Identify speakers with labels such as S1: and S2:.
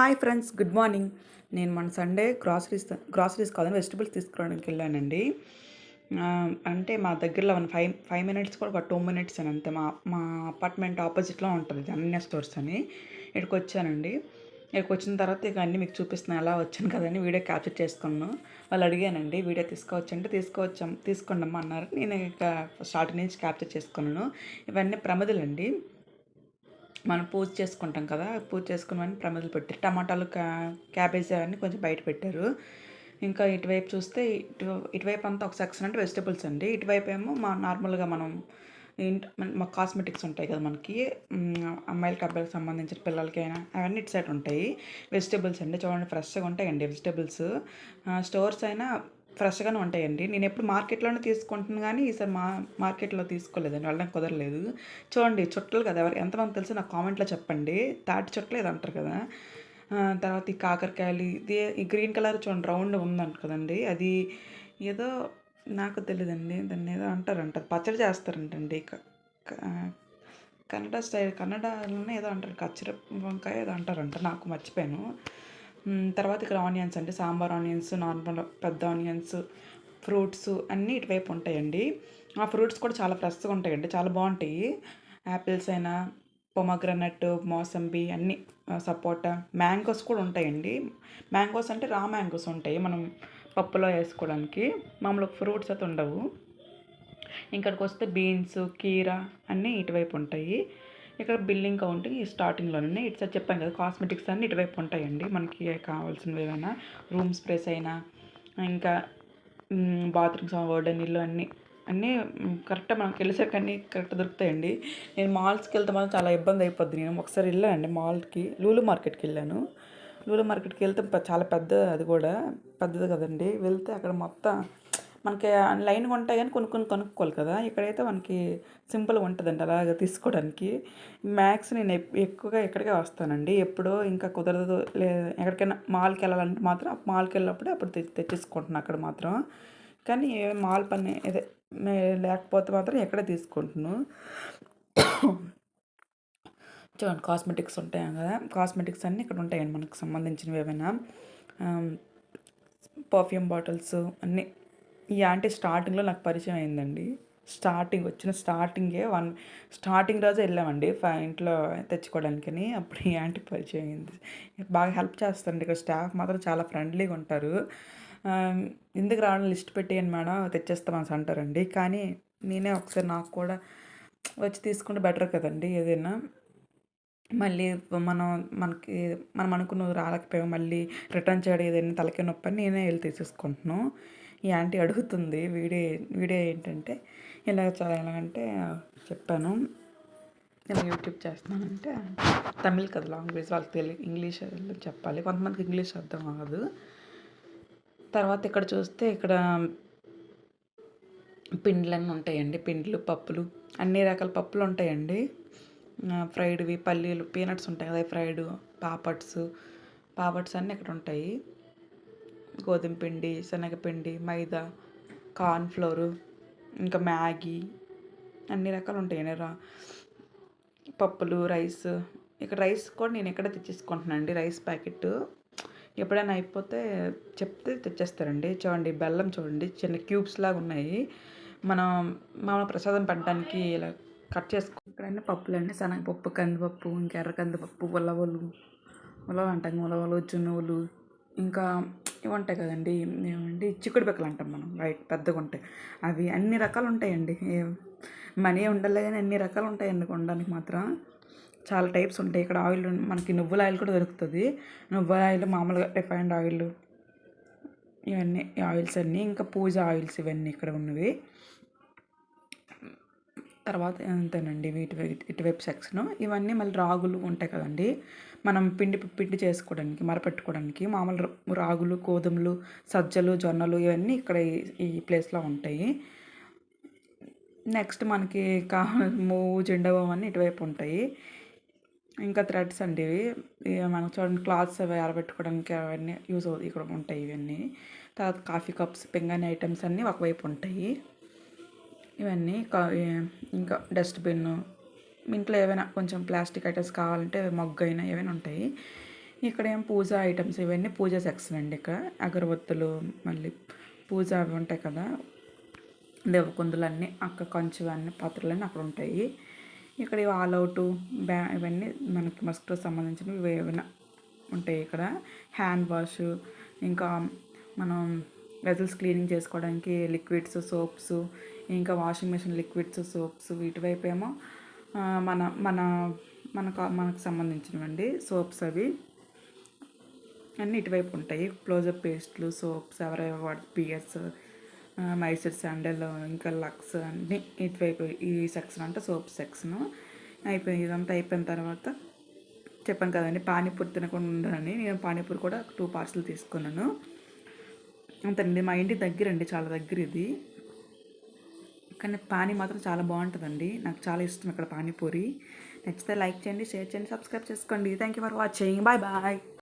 S1: Hi friends good morning. నేను మన Sunday groceries groceries కాదని వెజిటబుల్స్ తీసుకోవడానికి వెళ్ళానండి. అంటే మా దగ్గరలో వన్ ఫైవ్ ఫైవ్ మినిట్స్ కూడా ఒక టూ మినిట్స్ అని అంతే. మా మా అపార్ట్మెంట్ ఆపోజిట్లో ఉంటుంది ఇది అన్య స్టోర్స్ అని. ఇక్కడికి వచ్చానండి. ఇక్కడికి వచ్చిన తర్వాత ఇక అన్నీ మీకు చూపిస్తున్నాను ఎలా వచ్చాను కదండి వీడియో క్యాప్చర్ చేసుకున్నాను. వాళ్ళు అడిగానండి వీడియో తీసుకోవచ్చు అంటే తీసుకోవచ్చాం తీసుకోండి అన్నారు. నేను ఇక స్టార్టింగ్ నుంచి క్యాప్చర్ చేసుకున్నాను. ఇవన్నీ ప్రమదులండి. మనం పూజ చేసుకుంటాం కదా పూజ చేసుకున్నామని ప్రమిదలు పెట్టారు టమాటాలు క్యా క్యాబేజీ అవన్నీ కొంచెం బయట పెట్టారు. ఇంకా ఇటువైపు చూస్తే ఇటు ఇటువైపు అంతా ఒక సెక్షన్ అంటే వెజిటబుల్స్ అండి. ఇటువైపు ఏమో మా నార్మల్గా మనం ఇంట్ మా కాస్మెటిక్స్ ఉంటాయి కదా మనకి. అమ్మాయిలకి అబ్బాయిలకు సంబంధించిన పిల్లలకైనా అవన్నీ ఇటు సైడ్ ఉంటాయి. వెజిటబుల్స్ అండి చూడండి ఫ్రెష్గా ఉంటాయండి వెజిటబుల్స్. స్టోర్స్ అయినా ఫ్రెష్గానే ఉంటాయండి. నేను ఎప్పుడు మార్కెట్లోనే తీసుకుంటున్నాను కానీ ఈసారి మా మార్కెట్లో తీసుకోలేదండి. వెళ్ళడం కుదరలేదు. చూడండి చుట్టలు కదా ఎవరు ఎంతమంది తెలుసు నాకు కామెంట్లో చెప్పండి. తాటి చుట్టలు ఏదో అంటారు కదా. తర్వాత ఈ కాకరకాయలు ఇది ఈ గ్రీన్ కలర్ చూడండి రౌండ్ ఉందంట కదండి. అది ఏదో నాకు తెలియదండి దాన్ని ఏదో అంటారంట. పచ్చడి చేస్తారంటండి. కన్నడ స్టైల్ కన్నడలోనే ఏదో అంటారు. కచ్చర వంకాయ ఏదో అంటారంట. నాకు మర్చిపోయాను. తర్వాత ఇక్కడ ఆనియన్స్ అంటే సాంబార్ ఆనియన్స్ నార్మల్ పెద్ద ఆనియన్స్ ఫ్రూట్స్ అన్నీ ఇటువైపు ఉంటాయండి. ఆ ఫ్రూట్స్ కూడా చాలా ఫ్రెష్గా ఉంటాయండి చాలా బాగుంటాయి. యాపిల్స్ అయినా పొమగ్రనట్ మోసంబి అన్నీ సపోటా మ్యాంగోస్ కూడా ఉంటాయండి. మ్యాంగోస్ అంటే రా మ్యాంగోస్ ఉంటాయి మనం పప్పులో వేసుకోవడానికి. మామూలుగా ఫ్రూట్స్ అయితే ఉండవు. ఇక్కడికి వస్తే బీన్స్ కీరా అన్నీ ఇటువైపు ఉంటాయి. ఇక్కడ బిల్లింగ్ కౌంటింగ్ స్టార్టింగ్లోనే. ఇటు సైడ్ చెప్పాను కదా కాస్మెటిక్స్ అన్నీ ఇటువైపు ఉంటాయండి. మనకి కావాల్సినవి ఏమైనా రూమ్ స్ప్రేస్ అయినా ఇంకా బాత్రూమ్స్ నీళ్ళు అన్నీ అన్నీ కరెక్ట్గా మనకి వెళ్ళేసరికి అన్నీ కరెక్ట్ దొరుకుతాయండి. నేను మాల్స్కి వెళ్తే మాత్రం చాలా ఇబ్బంది అయిపోద్ది. నేను ఒకసారి వెళ్ళానండి మాల్కి లూలు మార్కెట్కి వెళ్ళాను. లూలు మార్కెట్కి వెళ్తే చాలా పెద్ద అది కూడా పెద్దది కదండి. వెళ్తే అక్కడ మొత్తం మనకి లైన్గా ఉంటాయి కానీ కొన్ని కొన్ని కొనుక్కోవాలి కదా. ఇక్కడైతే మనకి సింపుల్గా ఉంటుందండి అలాగ తీసుకోవడానికి. మ్యాక్స్ నేను ఎక్కువగా ఇక్కడికే వస్తానండి. ఎప్పుడో ఇంకా కుదరదు లే ఎక్కడికైనా మాల్కి వెళ్ళాలంటే మాత్రం మాల్కి వెళ్ళినప్పుడే అప్పుడు తెచ్చేసుకుంటున్నాను అక్కడ మాత్రం. కానీ మాల్ పని అదే లేకపోతే మాత్రం ఎక్కడే తీసుకుంటున్నాను. చూడండి కాస్మెటిక్స్ ఉంటాయి కదా. కాస్మెటిక్స్ అన్నీ ఇక్కడ ఉంటాయండి మనకు సంబంధించినవి ఏమైనా పర్ఫ్యూమ్ బాటిల్స్ అన్నీ. ఈ ఆంటీ స్టార్టింగ్లో నాకు పరిచయం అయిందండి. స్టార్టింగ్ వచ్చిన స్టార్టింగే వన్ స్టార్టింగ్ రోజే వెళ్ళామండి. ఫ- ఇంట్లో తెచ్చుకోవడానికని. అప్పుడు ఈ ఆంటీ పరిచయం అయింది. బాగా హెల్ప్ చేస్తారండి. ఇక్కడ స్టాఫ్ మాత్రం చాలా ఫ్రెండ్లీగా ఉంటారు. ఎందుకు రావడం లిస్ట్ పెట్టేయండి మేడం తెచ్చేస్తామని అంటారండి. కానీ నేనే ఒకసారి నాకు కూడా వచ్చి తీసుకుంటే బెటర్ కదండి ఏదైనా. మళ్ళీ మనం మనకి మనం అనుకున్న రాలేకపోయాం. మళ్ళీ రిటర్న్ చేయడం ఏదైనా తలకే నొప్పి అని నేనే వెళ్ళి తీసేసుకుంటున్నాను. ఈ ఆంటీ అడుగుతుంది వీడియో వీడియో ఏంటంటే ఇలా చాలా ఎలాగంటే చెప్పాను. నేను యూట్యూబ్ చేస్తున్నానంటే తమిళ్ కదా లాంగ్వేజ్ వాళ్ళకి తెలియదు ఇంగ్లీష్ చెప్పాలి. కొంతమందికి ఇంగ్లీష్ అర్థం కాదు. తర్వాత ఇక్కడ చూస్తే ఇక్కడ పిండ్లన్నీ ఉంటాయండి. పిండ్లు పప్పులు అన్ని రకాల పప్పులు ఉంటాయండి. ఫ్రైడ్వి పల్లీలు పీనట్స్ ఉంటాయి కదా ఫ్రైడ్ పాపట్స్ పాపడ్స్ అన్నీ ఇక్కడ ఉంటాయి. గోధుమ పిండి శనగపిండి మైదా కార్న్ ఫ్లోరు ఇంకా మ్యాగీ అన్ని రకాలు ఉంటాయి. రా పప్పులు రైస్ ఇక్కడ రైస్ కూడా నేను ఎక్కడ తెచ్చేసుకుంటున్నాను అండి. రైస్ ప్యాకెట్ ఎప్పుడైనా అయిపోతే చెప్తే తెచ్చేస్తారండి. చూడండి బెల్లం చూడండి చిన్న క్యూబ్స్ లాగా ఉన్నాయి. మనం మామూలు ప్రసాదం పెట్టడానికి ఇలా కట్ చేసుకో ఇక్కడన్నీ పప్పులండి శనగపప్పు కందిపప్పు ఇంకా ఎర్ర కందిపప్పు ఉలవలు ఉలవ అంటాం. ఉలవలు జునువులు ఇంకా ఇవి ఉంటాయి కదండి. ఏమండి? చిక్కుడు పిక్కలు అంటాం మనం. రైట్. పెద్దగా ఉంటాయి. అవి అన్ని రకాలు ఉంటాయండి. మనీ ఉండాలి కానీ అన్ని రకాలు ఉంటాయండి కొనడానికి మాత్రం. చాలా టైప్స్ ఉంటాయి. ఇక్కడ ఆయిల్ మనకి నువ్వుల ఆయిల్ కూడా దొరుకుతుంది. నువ్వుల ఆయిల్ మామూలుగా రిఫైన్డ్ ఆయిల్ ఇవన్నీ ఆయిల్స్ అన్నీ ఇంకా పూజ ఆయిల్స్ ఇవన్నీ ఇక్కడ ఉన్నవి. తర్వాత అంతేనండి వీటి ఇటువైపు సెక్షన్ ఇవన్నీ మళ్ళీ రాగులు ఉంటాయి కదండి. మనం పిండి పిండి చేసుకోవడానికి మరపెట్టుకోవడానికి మామూలు రాగులు గోధుమలు సజ్జలు జొన్నలు ఇవన్నీ ఇక్కడ ఈ- ప్లేస్లో ఉంటాయి. నెక్స్ట్ మనకి కావాలి మూవ్ జెండా అవన్నీ ఇటువైపు ఉంటాయి. ఇంకా థ్రెడ్స్ అండి ఇవి. ఇవి మనం చూడండి క్లాత్స్ అవి ఆరబెట్టుకోవడానికి అవన్నీ యూజ్ అవుతాయి ఇక్కడ ఉంటాయి ఇవన్నీ. తర్వాత కాఫీ కప్స్ పింగాని ఐటమ్స్ అన్నీ ఒకవైపు ఉంటాయి. ఇవన్నీ ఇంకా డస్ట్బిన్ ఇంట్లో ఏవైనా కొంచెం ప్లాస్టిక్ ఐటమ్స్ కావాలంటే మొగ్గు ఏమైనా ఏవైనా ఉంటాయి. ఇక్కడ ఏం పూజ ఐటమ్స్ ఇవన్నీ పూజ సెక్షన్ అండి ఇక్కడ. అగరబత్తులు మళ్ళీ పూజ అవి ఉంటాయి కదా దేవకుందులన్నీ అక్క అక్కడ కంచు అన్ని పాత్రలు అన్నీ అక్కడ ఉంటాయి. ఇక్కడ ఇవి ఆల్ అవుట్ బ్యా ఇవన్నీ మనకి మస్క్తో సంబంధించినవి ఇవి ఏమైనా ఉంటాయి ఇక్కడ. హ్యాండ్ వాష్ ఇంకా మనం వెజల్స్ క్లీనింగ్ చేసుకోవడానికి లిక్విడ్స్ సోప్స్ ఇంకా వాషింగ్ మెషిన్ లిక్విడ్స్ సోప్స్ వీటివైపు ఏమో మన మన మనకు మనకు సంబంధించినవండి సోప్స్ అవి. అన్నీ ఇటువైపు ఉంటాయి. క్లోజప్ పేస్ట్లు సోప్స్ ఎవరైనా వాడు పిఎస్ మైసూర్ శాండల్ ఇంకా లక్స్ అన్నీ ఇటువైపు ఈ సెక్షన్ అంటే సోప్ సెక్షన్ అయిపోయింది. ఇదంతా అయిపోయిన తర్వాత చెప్పాను కదండి పానీపూరి తినకుండా ఉండదని నేను పానీపూరి కూడా టూ పార్సల్ తీసుకున్నాను. అంతండి మా ఇంటికి దగ్గరండి చాలా దగ్గర ఇది కానీ పానీ మాత్రం చాలా బాగుంటుందండి. నాకు చాలా ఇష్టం ఇక్కడ పానీపూరి నచ్చితే లైక్ చేయండి షేర్ చేయండి సబ్స్క్రైబ్ చేసుకోండి. Thank you for watching bye bye